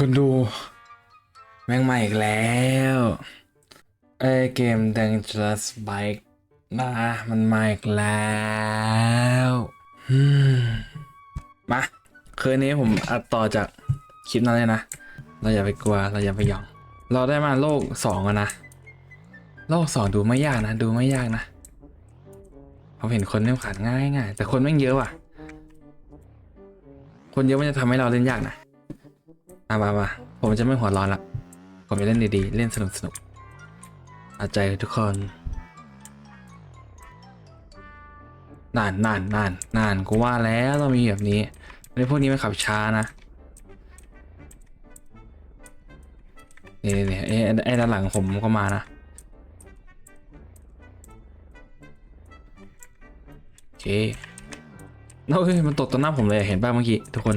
คนดู แม่งใหม่อีกแล้วเอ้เกม Dangerous Bike นะมันมาอีกแล้วมา คืนนี้ผมอัดต่อจากคลิปนั้นเลยนะ เราอย่าไปกลัว เราอย่าไปยอง เราได้มาโลกสองแล้วนะ โลกสองดูไม่ยากนะ ดูไม่ยากนะเราเห็นคนเล่นขาดง่ายง่ายแต่คนไม่เยอะว่ะ คนเยอะมันจะทำให้เราเล่นยากนะ อามามาผมจะไม่หัวร้อนละ ผมจะเล่นดีๆ เล่นสนุกสนุกอาใจทุกคน นานนานนานนานกูว่าแล้วต้องมีแบบนี้ในพวกนี้ไม่ขับช้านะ นี่นี่ไอ้ไอ้ด้านหลังผมก็มานะ โอเคเฮ้ยมันตกต่อหน้าผมเลยเห็นบ้างเมื่อกี้ทุกคน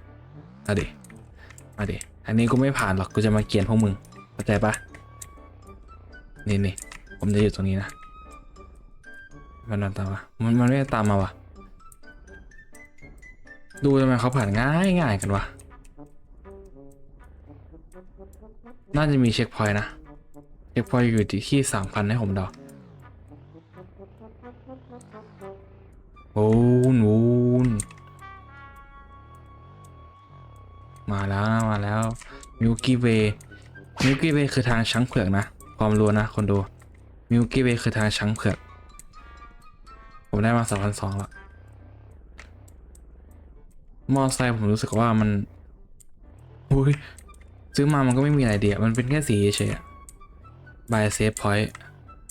อาดิเอาดิอันนี้กูไม่ผ่านหรอกกูจะมาเกียนพวกมึงเข้าใจปะนี่นี่ผมจะอยู่ตรงนี้นะมันมันตามมามันมันไม่ได้ตามมาวะดูทำไมเขาผ่านง่ายง่ายกันวะน่าจะมีเช็คพอยต์นะเช็คพอยต์อยู่ที่สามพันให้ผมเดาโอ้นูน มาแล้วมาแล้วมิวกี้เวมิวกี้เวคือทางช้างเผือกนะความรู้นะคนดูมิวกี้เวคือทางช้างเผือก ผมได้มาสองพันสองละมอไซค์ผมรู้สึกว่ามันอุ้ยซื้อมามันก็ไม่มีอะไรเดียมันเป็นแค่สีเฉยบายเซฟพอยต์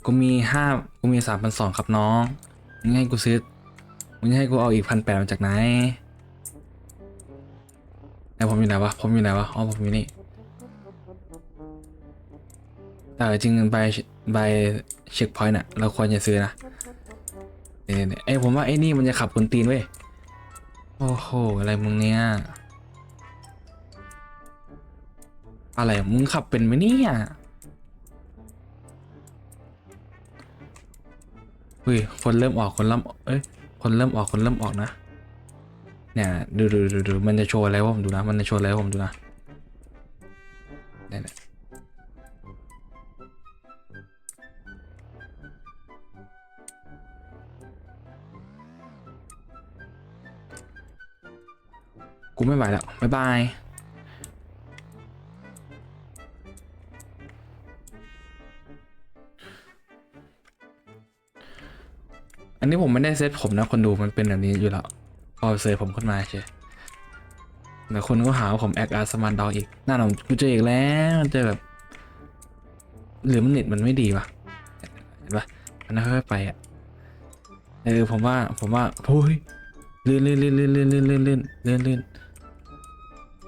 กูมีห้ากูมีสามพันสองครับน้องมึงให้กูซื้อมึงให้กูเอาอีกพันแปดมาจากไหน นผมอยู่ไหนวะ ผมอยู่ไหนวะ อ๋อผมอยู่นี่แต่จริงๆใบใบเช็คพอยต์น่ะ เราควรจะซื้อนะเนี่ยเนี่ยไอ้ยผมว่าไอ้นี่มันจะขับคนตีนเว้ย โอ้โห อะไรมึงเนี่ย อะไรมึงขับเป็นไหมเนี่ยเฮ้ยคนเริ่มออกคนเริ่มเอ้ยคนเริ่มออกคนเริ่มออกนะ เนี่ยดูดูดูดูมันจะโชว์อะไรวะผมดูนะ มันจะโชว์อะไรผมดูนะเนี่ยเนี่ยกูไม่ไหวแล้วบ๊ายบายอันนี้ผมไม่ได้เซตผมนะคนดูมันเป็นแบบนี้อยู่แล้ว พอเซตผมขึ้นมาเฉยแต่คนก็หาว่าผมแอคอาร์สมานดออีก หน้าหนองกูเจออีกแล้วเจอแบบ หรือมันเน็ตมันไม่ดีวะเห็นปะมันค่อยๆไปอะเออผมว่าผมว่าโอ้ยลื่นลื่นลื่นลื่นลื่นลื่นลื่นลื่นลื่นลื่น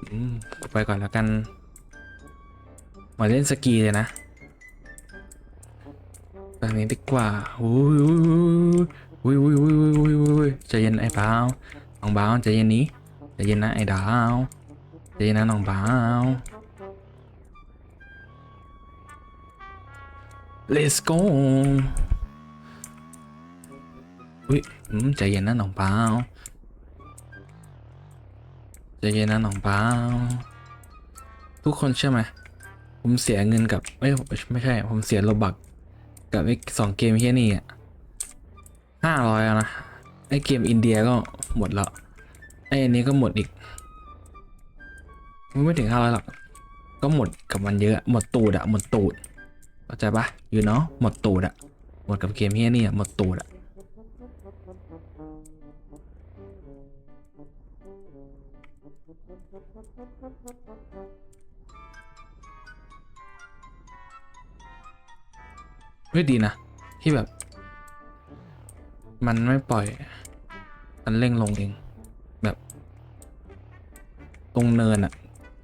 อืมกูไปก่อนแล้วกันมาเล่นสกีเลยนะแบบนี้ดีกว่าโอ้ยโอ้ยโอ้ยโอ้ยโอ้ยโอ้ยโอ้ยโอ้ยใจเย็นไอ้บ้า น้องบ้าวใจเย็นนี้ใจเย็นนะไอ้ดาวใจเย็นนะน้องบ้าว let's go อุ้ยอืมใจเย็นนะน้องบ้าวใจเย็นนะน้องบ้าวทุกคนเชื่อไหมผมเสียเงินกับไม่ไม่ใช่ ผมเสียโลบักกับไอ้สองเกมเฮียนี่อะห้าร้อยนะ ไอเกมอินเดียก็หมดแล้ว ไออันนี้ก็หมดอีก ไม่ถึงห้าร้อยหรอก ก็หมดกับมันเยอะ หมดตูดอะหมดตูด เข้าใจปะอยู่เนาะ หมดตูดอะหมดกับเกมเฮียนี่อะหมดตูดอะเฮ้ยดีนะ ที่แบบ มันไม่ปล่อย มันเร่งลงเอง แบบ ตรงเนินอะ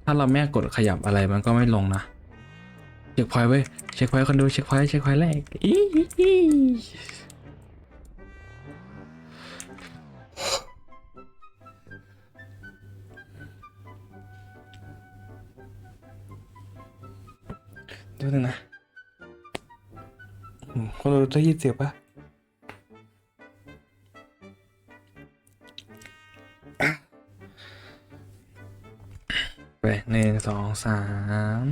ถ้าเราไม่กดขยับอะไรมันก็ไม่ลงนะ เช็คพอยต์เว้ย เช็คพอยต์คนดูเช็คพอยต์เช็คพอยต์แรกอีอีดูหนึ่งนะอืมคนดูได้ยินเสียปะ องสาม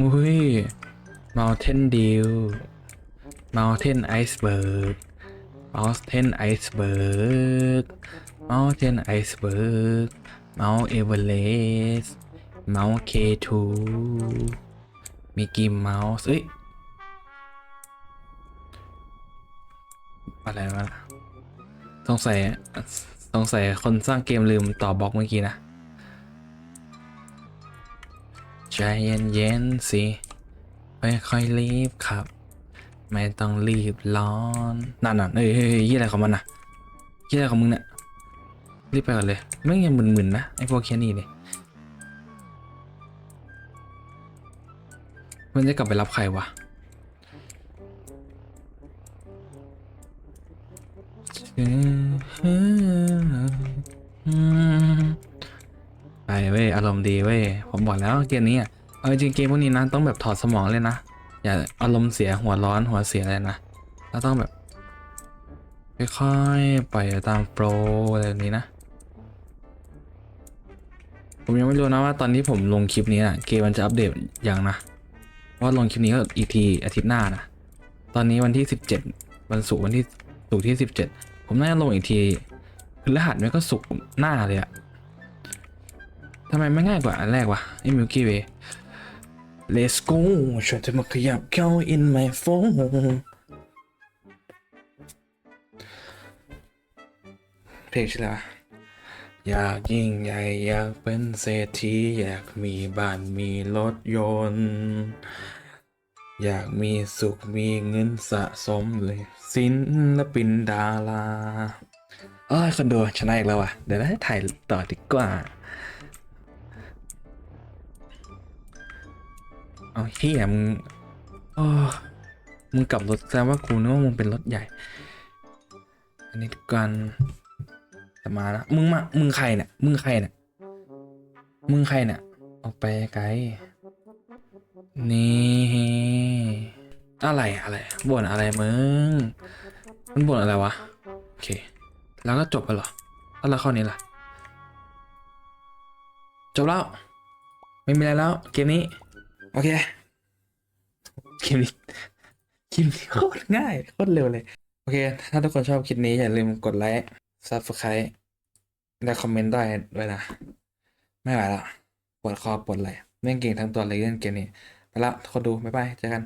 อุ้ย Mountain Dew Mountain Iceberg m o u n t a i n Iceberg Mountain Iceberg Mount Everest Mount K2 มีกิมเมาส์เอ้ย อะไรวะสงสัยสงสัยคนสร้างเกมลืมต่อบล็อกเมื่อกี้นะ ใจเย็นๆสิ ค่อยๆรีบครับ ไม่ต้องรีบร้อนนั่นน่ะเฮ้ยเฮ้ยเฮ้ยยี่อะไรของมันน่ะยี่อะไรของมึงเนี่ยรีบไปก่อนเลยไม่งยังมึนๆนะไอ้พวกแค่นี้เลยมันจะกลับไปรับใครวะไปเว้ยอารมณ์ดีเว้ยผมบอกแล้วเกมนี้อะเอาจริงเกมพวกนี้นะต้องแบบถอดสมองเลยนะ อย่าอารมณ์เสียหัวร้อนหัวเสียอะไรนะเราต้องแบบค่อยๆปล่อยตามโปรอะไรแบบนี้นะ ผมยังไม่รู้นะว่าตอนที่ผมลงคลิปนี้อะเกมมันจะอัปเดตอย่างนะว่าลงคลิปนี้ก็อีกทีอาทิตย์หน้านะ ตอนนี้วันที่สิบเจ็ดวันศุกร์วันที่ศุกร์ที่สิบเจ็ดผมน่าจะลงอีกทีคือรหัสมันก็ศุกร์หน้าเลยอะทำไมไม่ง่ายกว่าอันแรกวะไอ้มิลกี้เว Let's go ชวนเธอมาขยับเข้า in my phone เพลงชื่ออะไรอยากยิ่งใหญ่อยากเป็นเศรษฐีอยากมีบ้านมีรถยนต์ อยากมีสุขมีเงินสะสมเลยศิลปินดาราเอ้ยคนดูชนะอีกแล้วว่ะ เดี๋ยวได้ถ่ายต่อดีกว่า เอาเฮียมึงโอ้มึงกลับรถแสดงว่ากูนึกว่ามึงเป็นรถใหญ่ อันนี้กันจะมาล้วมึงมามึงใครเนี่ยมึงใครเนี่ยมึงใครเนี่ยออกไปไกลนี่อะไรอะไรบ่นอะไรมึงมันบ่นอะไรวะโอเค แล้วก็จบไปเหรอแล้วเราเข้านี้ล่ะจบแล้ว ไม่มีอะไรแล้ว เกมนี้ โอเคเกมนี้เกมนี้โคตรง่ายโคตรเร็วเลย โอเค ถ้าทุกคนชอบคลิปนี้อย่าลืมกดไลค์ซับสไครต์และคอมเมนต์ได้ด้วยนะ ไม่ไหวแล้วปวดคอปวดไหล่เล่นเก่งทั้งตัวเลยเล่นเกมนี้ไปละทุกคนดูบ๊ายบายเจอกัน